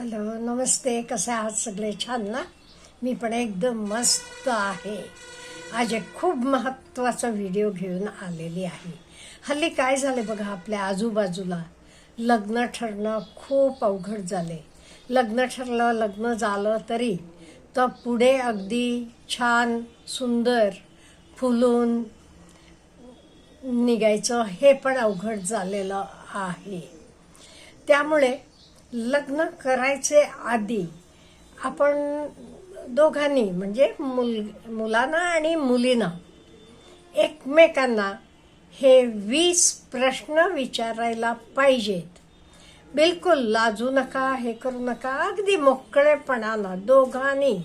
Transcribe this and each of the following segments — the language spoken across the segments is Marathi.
हॅलो नमस्ते कसे आहात सगळे? छान ना? मी पण एकदम मस्त आहे. आज एक खूप महत्त्वाचा व्हिडिओ घेऊन आलेली आहे. हल्ली काय झाले बघा आपल्या आजूबाजूला लग्न ठरणं खूप अवघड झाले लग्न ठरलं लग्न झालं तरी तर पुढे अगदी छान सुंदर फुलून निघायचं हे पण अवघड झालेलं आहे. त्यामुळे लग्न करायचे आधी आपण दोघांनी म्हणजे मुल मुलांना आणि मुलींना एकमेकांना हे वीस प्रश्न विचारायला पाहिजेत. बिलकुल लाजू नका हे करू नका अगदी मोकळेपणानं दोघांनी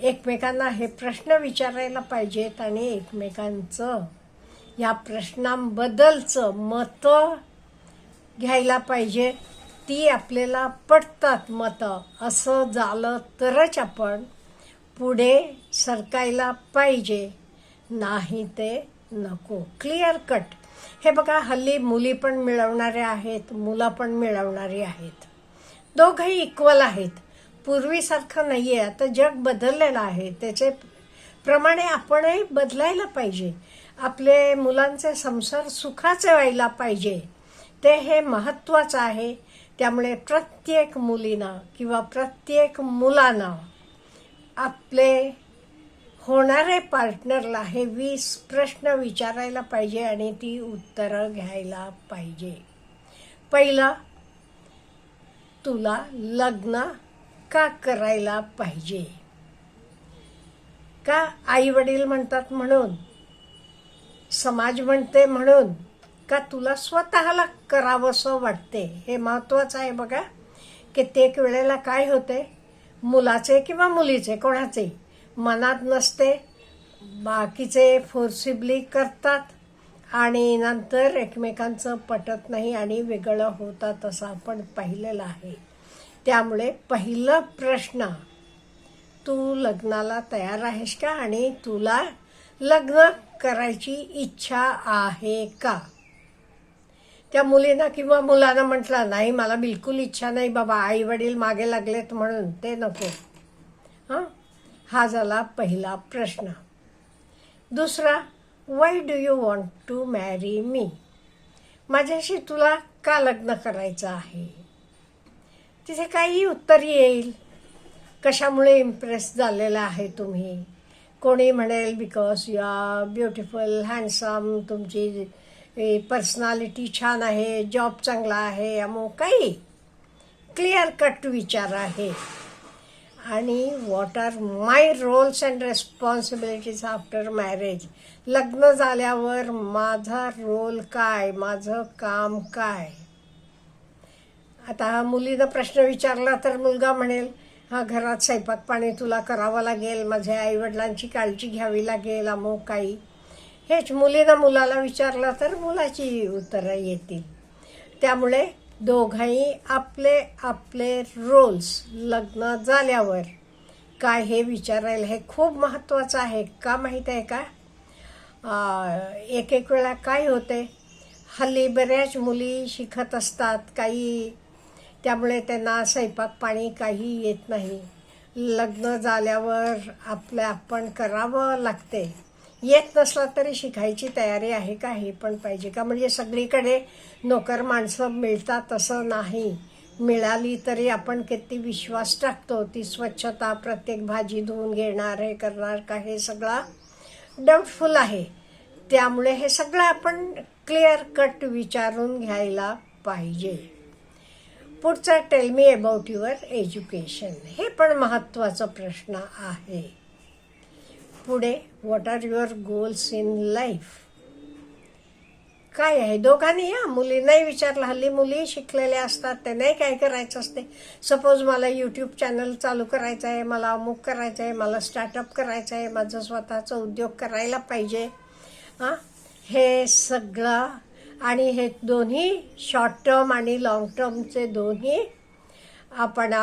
एकमेकांना हे प्रश्न विचारायला पाहिजेत आणि एकमेकांचं या प्रश्नांबद्दलचं मतं घ्यायला पाहिजे. ती आपल्याला पटतात मतं. असं झालं तरच आपण पुढे सरकायला पाहिजे. नाही ते नको. क्लिअर कट हे बघा हल्ली मुली पण मिळवणारे आहेत मुलं पण मिळवणारी आहेत. दोघंही इक्वल आहेत. पूर्वीसारखं नाही आहे आता जग बदललेलं आहे. त्याचे प्रमाणे आपणही बदलायला पाहिजे. आपले मुलांचे संसार सुखाचे व्हायला पाहिजे. ते हे महत्त्वाचं आहे. त्यामुळे प्रत्येक मुलीनं किंवा प्रत्येक मुलानं आपले होणारे पार्टनरला हे वीस प्रश्न विचारायला पाहिजे आणि ती उत्तरं घ्यायला पाहिजे. पहिलं तुला लग्न का करायला पाहिजे? का आई वडील म्हणतात म्हणून? समाज म्हणते म्हणून? का तुला स्वतःला करावंसं वाटते? हे महत्त्वाचं आहे बघा. कित्येक वेळेला काय होते? मुलाचे किंवा मुलीचे कोणाचे? मनात नसते. बाकीचे फोर्सिबली करतात आणि नंतर एकमेकांचं पटत नाही आणि वेगळं होतात असं आपण पाहिलेलं आहे. त्यामुळे पहिलं प्रश्न तू लग्नाला तयार आहेस का? आणि तुला लग्न करायची इच्छा आहे का? त्या मुलींना किंवा मुलांना म्हटलं नाही मला बिलकुल इच्छा नाही बाबा आई वडील मागे लागलेत म्हणून ते नको. हां? हा झाला पहिला प्रश्न. दुसरा why do you want to marry me माझ्याशी तुला का लग्न करायचं आहे? तिथे काही उत्तर येईल. कशामुळे इम्प्रेस झालेला आहे तुम्ही? कोणी म्हणेल because you are beautiful handsome तुमची पर्सनॅलिटी छान आहे जॉब चांगला आहे अमो काही क्लिअर कट विचार आहे. आणि what are my roles and responsibilities after marriage लग्न झाल्यावर माझा रोल काय माझं काम काय? आता हा मुलीनं प्रश्न विचारला तर मुलगा म्हणेल हा घरात स्वयंपाक पाणी तुला करावं लागेल माझ्या आईवडिलांची काळजी घ्यावी लागेल अमुक काही हेच मुलीनं मुलाला विचारलं तर मुलाची उत्तरं येतील. त्यामुळे दोघांही आपले आपले रोल्स लग्न झाल्यावर काय हे विचारायला हे खूप महत्त्वाचं आहे का माहीत आहे का? एक एक वेळा काय होते? हल्ली बऱ्याच मुली शिकत असतात काही. त्यामुळे त्यांना स्वयंपाक पाणी काही येत नाही. लग्न झाल्यावर आपलं आपण करावं लागते. येत नसला तरी शिकायची तयारी आहे का हे पण पाहिजे का? म्हणजे सगळीकडे नोकर माणसं मिळतात तसं नाही. मिळाली तरी आपण किती विश्वास टाकतो ती स्वच्छता प्रत्येक भाजी धुवून घेणार हे करणार का हे सगळा डाऊटफुल आहे. त्यामुळे हे सगळं आपण क्लिअर कट विचारून घ्यायला पाहिजे. पुढचं tell me about your education हे पण महत्त्वाचा प्रश्न आहे. पुढे what are your goals in life काय आहे? दोघांनी या. मुलींनाही विचारलं. हल्ली मुली शिकलेल्या असतात. त्यांनाही काय करायचं असते. सपोज मला यूट्यूब चॅनल चालू करायचं आहे मला अमुक करायचं आहे मला स्टार्टअप करायचं आहे माझं स्वतःचा उद्योग करायला पाहिजे. हां? हे सगळं आणि हे दोन्ही शॉर्ट टर्म आणि लाँग टर्मचे दोन्ही आपण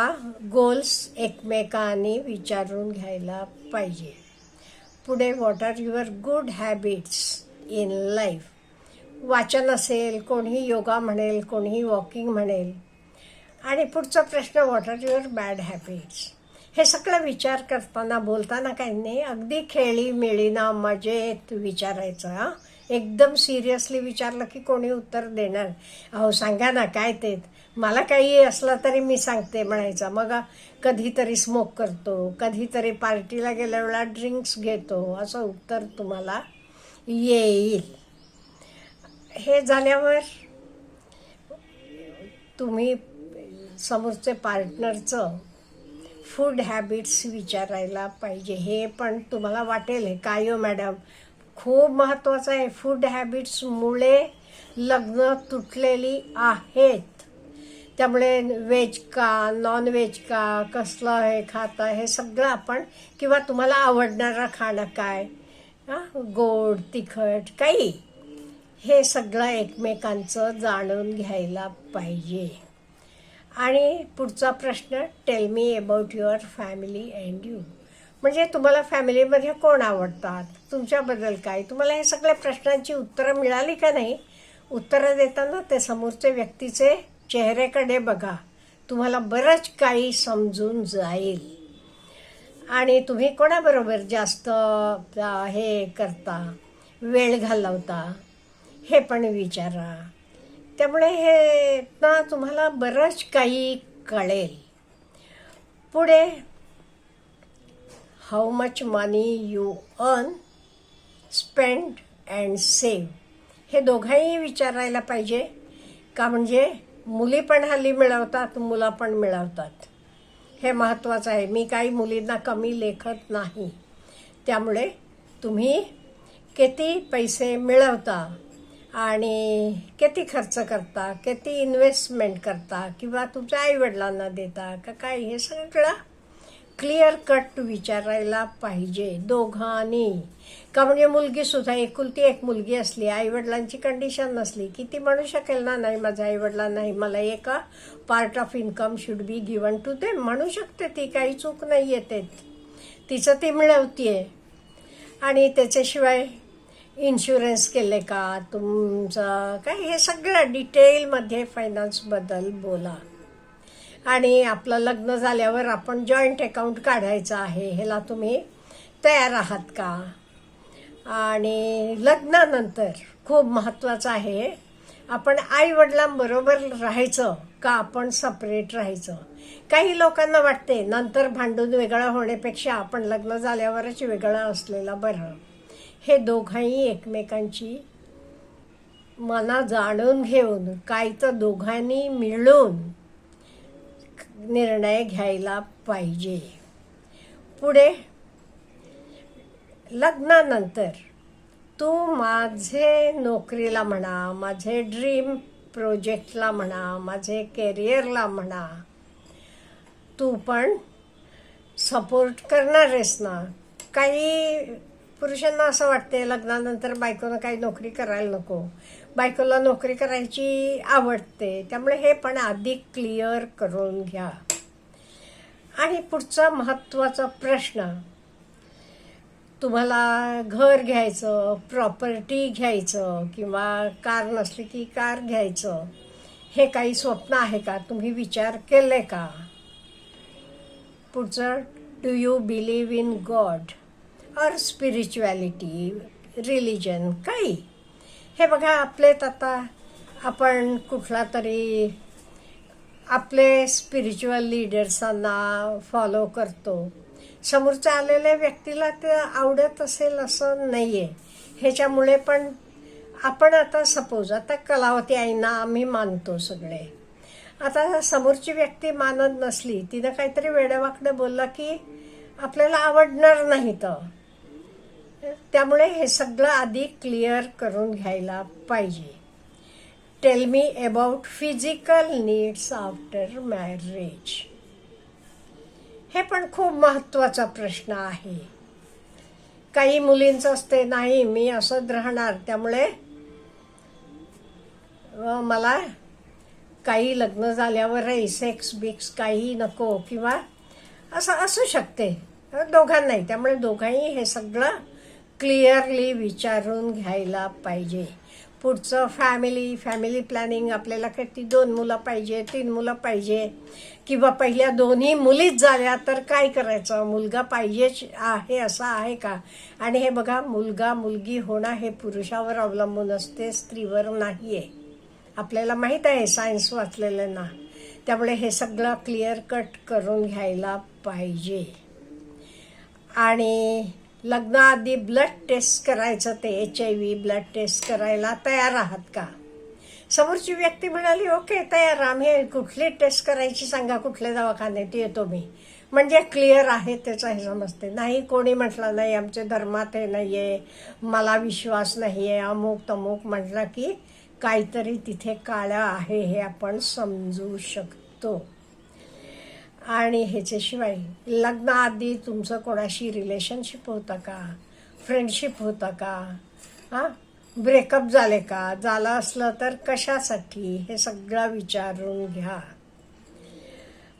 गोल्स एकमेकांनी विचारून घ्यायला पाहिजे. पुढे what are your good habits in life वाचन असेल कोणीही योगा म्हणेल कोणीही वॉकिंग म्हणेल. आणि पुढचा प्रश्न what are your bad habits हे सगळं विचार करताना बोलताना काही नाही अगदी खेळी मिळीना मजेत विचारायचं हां. एकदम सिरियसली विचारलं की कोणी उत्तर देणार? अहो सांगा ना काय ते? मला काही असलं तरी मी सांगते म्हणायचं. मग कधीतरी स्मोक करतो कधीतरी पार्टीला गेल्या वेळा ड्रिंक्स घेतो असं उत्तर तुम्हाला येईल. हे झाल्यावर तुम्ही समोरचे पार्टनरचं फूड हॅबिट्स विचारायला पाहिजे. हे पण तुम्हाला वाटेल. हे काय हो मॅडम खूप महत्त्वाचं आहे. फूड हॅबिट्समुळे लग्न तुटलेली आहेत. त्यामुळे व्हेज का नॉन व्हेज का कसलं हे खातं हे सगळं आपण किंवा तुम्हाला आवडणारं खाणं काय? गोड तिखट काही. हे सगळं एकमेकांचं जाणून घ्यायला पाहिजे. आणि पुढचा प्रश्न tell me about your family and you म्हणजे तुम्हाला फॅमिलीमध्ये कोण आवडतात? तुमच्याबद्दल काय? तुम्हाला हे सगळ्या प्रश्नांची उत्तरं मिळाली का नाही? उत्तरं देताना ते समोरचे व्यक्तीचे चेहऱ्याकडे बघा. तुम्हाला बरंच काही समजून जाईल. आणि तुम्ही कोणाबरोबर जास्त हे करता? वेळ घालवता? हे पण विचारा. त्यामुळे हे ना तुम्हाला बरंच काही कळेल. पुढे how much money you earn spend and save हे दोघंही विचारायला पाहिजे. का म्हणजे मुली पण हल्ली मिळवतात मुलं पण मिळवतात. हे महत्त्वाचं आहे. मी काही मुलींना कमी लेखत नाही. त्यामुळे तुम्ही किती पैसे मिळवता आणि किती खर्च करता किती इन्व्हेस्टमेंट करता किंवा तुमच्या आईवडिलांना देता का काय हे सगळं क्लिअर कट विचारायला पाहिजे दोघांनी. का म्हणजे मुलगीसुद्धा एकुलती एक मुलगी असली आईवडिलांची कंडिशन नसली की ती म्हणू शकेल ना नाही माझ्या आईवडिलांनाही नाही मला एका part of income should be given to them म्हणू शकते ती काही चूक नाही येते तिचं ती मिळवतीये. आणि त्याच्याशिवाय इन्शुरन्स केले का? तुमचं काय? हे सगळं डिटेलमध्ये फायनान्सबद्दल बोला. आणि आपलं लग्न झाल्यावर आपण जॉईंट अकाउंट काढायचं आहे. ह्याला तुम्ही तयार आहात का? आणि लग्नानंतर खूप महत्त्वाचं आहे आपण आईवडिलांबरोबर राहायचं का आपण सपरेट राहायचं? काही लोकांना वाटते नंतर भांडून वेगळं होण्यापेक्षा आपण लग्न झाल्यावरच वेगळं असलेलं बरं. हे दोघंही एकमेकांची मना जाणून घेऊन काय तर दोघांनी मिळून निर्णय घ्यायला पाहिजे. पुढे लग्नानंतर तू माझे नोकरीला म्हणा माझे ड्रीम प्रोजेक्टला म्हणा माझे करिअरला म्हणा तू पण सपोर्ट करणारेस ना. काही पुरुषांना असं वाटते लग्नानंतर बायकोनं काही नोकरी करायला नको. बायकोला नोकरी करायची आवडते. त्यामुळे हे पण अधिक क्लिअर करून घ्या. आणि पुढचा महत्त्वाचा प्रश्न तुम्हाला घर घ्यायचं प्रॉपर्टी घ्यायचं किंवा कार नसली की कार घ्यायचं हे काही स्वप्न आहे का? तुम्ही विचार केले का? पुढचं do you believe in God और स्पिरिच्युॲलिटी रिलिजन काही? हे बघा आपलेत आता आपण कुठला तरी आपले स्पिरिच्युअल लीडर्सांना फॉलो करतो. समोरच्या आलेल्या व्यक्तीला ते आवडत असेल असं नाही आहे ह्याच्यामुळे पण आपण आता सपोज आता कलावती आईना आम्ही मानतो सगळे. आता समोरची व्यक्ती मानत नसली तिनं काहीतरी वेडवाकडं बोललं की आपल्याला आवडणार नाही तर. त्यामुळे हे सगळं आधी क्लिअर करून घ्यायला पाहिजे. Tell me about physical needs after marriage हे पण खूप महत्त्वाचा प्रश्न आहे. काही मुलींचं असते नाही मी असंच राहणार. त्यामुळे मला काही लग्न झाल्यावरही सेक्स बिक्स काही नको किंवा असं असू शकते. दोघांनाही. त्यामुळे दोघांनी हे सगळं क्लिअरली विचारून घ्यायला पाहिजे. पुढचं फॅमिली फॅमिली प्लॅनिंग आपल्याला किती दोन मुलं पाहिजे तीन मुलं पाहिजे किंवा पहिल्या दोन्ही मुलीच झाल्या तर काय करायचं? मुलगा पाहिजेच आहे असं आहे का? आणि हे बघा मुलगा मुलगी होणं हे पुरुषावर अवलंबून असते स्त्रीवर नाही आहे आपल्याला माहीत आहे सायन्स वाचलेल्यांना त्यामुळे हे सगळं क्लिअर कट करून घ्यायला पाहिजे. आणि लग्नाआधी ब्लड टेस्ट करायचं ते H I V blood test करायला तयार आहात का? समोरची व्यक्ती म्हणाली ओके तयार. आम्ही कुठली टेस्ट करायची सांगा कुठल्या दवाखान्यात येतो मी. म्हणजे क्लिअर आहे त्याचं हे समजते. नाही कोणी म्हटलं नाही आमच्या धर्मात हे नाही आहे मला विश्वास नाही आहे अमुक तमुक म्हटलं की काहीतरी तिथे काळं आहे हे आपण समजू शकतो. आणि ह्याच्याशिवाय लग्नाआधी तुमचं कोणाशी रिलेशनशिप होतं का? फ्रेंडशिप होतं का? हां? ब्रेकअप झाले का? झालं असलं तर कशासाठी? हे सगळं विचारून घ्या.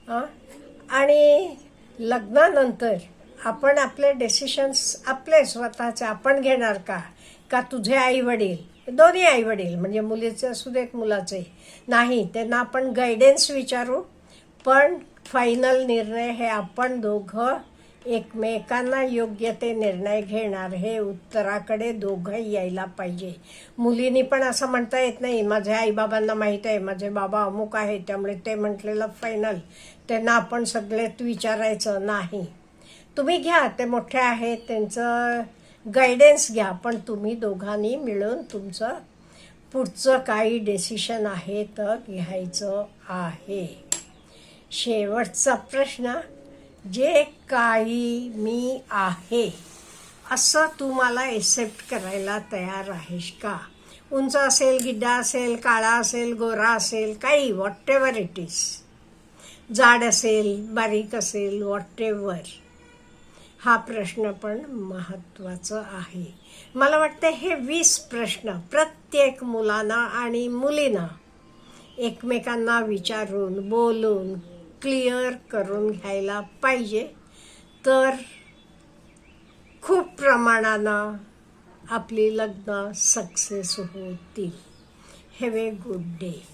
हां? आणि लग्नानंतर आपण आपले डेसिशन्स आपले स्वतःचे आपण घेणार का? का तुझे आई वडील दोन्ही आई वडील म्हणजे मुलीचे असू देत मुलाचे. नाही त्यांना आपण गायडन्स विचारू. पण फायनल निर्णय हे आपण दोघं एकमेकांना योग्य ते निर्णय घेणार हे उत्तराकडे दोघं यायला पाहिजे. मुलींनी पण असं म्हणता येत नाही माझ्या आईबाबांना माहीत आहे माझे बाबा अमुक आहे त्यामुळे ते म्हटलेलं फायनल. त्यांना आपण सगळेत विचारायचं नाही. तुम्ही घ्या ते मोठे आहेत त्यांचं गायडन्स घ्या पण तुम्ही दोघांनी मिळून तुमचं पुढचं काही डेसिशन आहे तर घ्यायचं आहे. शेवटचा प्रश्न जे काही मी आहे असं तू मला एक्सेप्ट करायला तयार आहेस का? उंच असेल गिड्डा असेल काळा असेल गोरा असेल काही वॉट एव्हर इट इज जाड असेल बारीक असेल वॉट एव्हर हा प्रश्न पण महत्त्वाचा आहे. मला वाटतं हे वीस प्रश्न प्रत्येक मुलांना आणि मुलींना एकमेकांना विचारून बोलून क्लिअर करून घ्यायला पाहिजे. तर खूप प्रमाणानं आपली लग्न सक्सेस होतील. Have a good day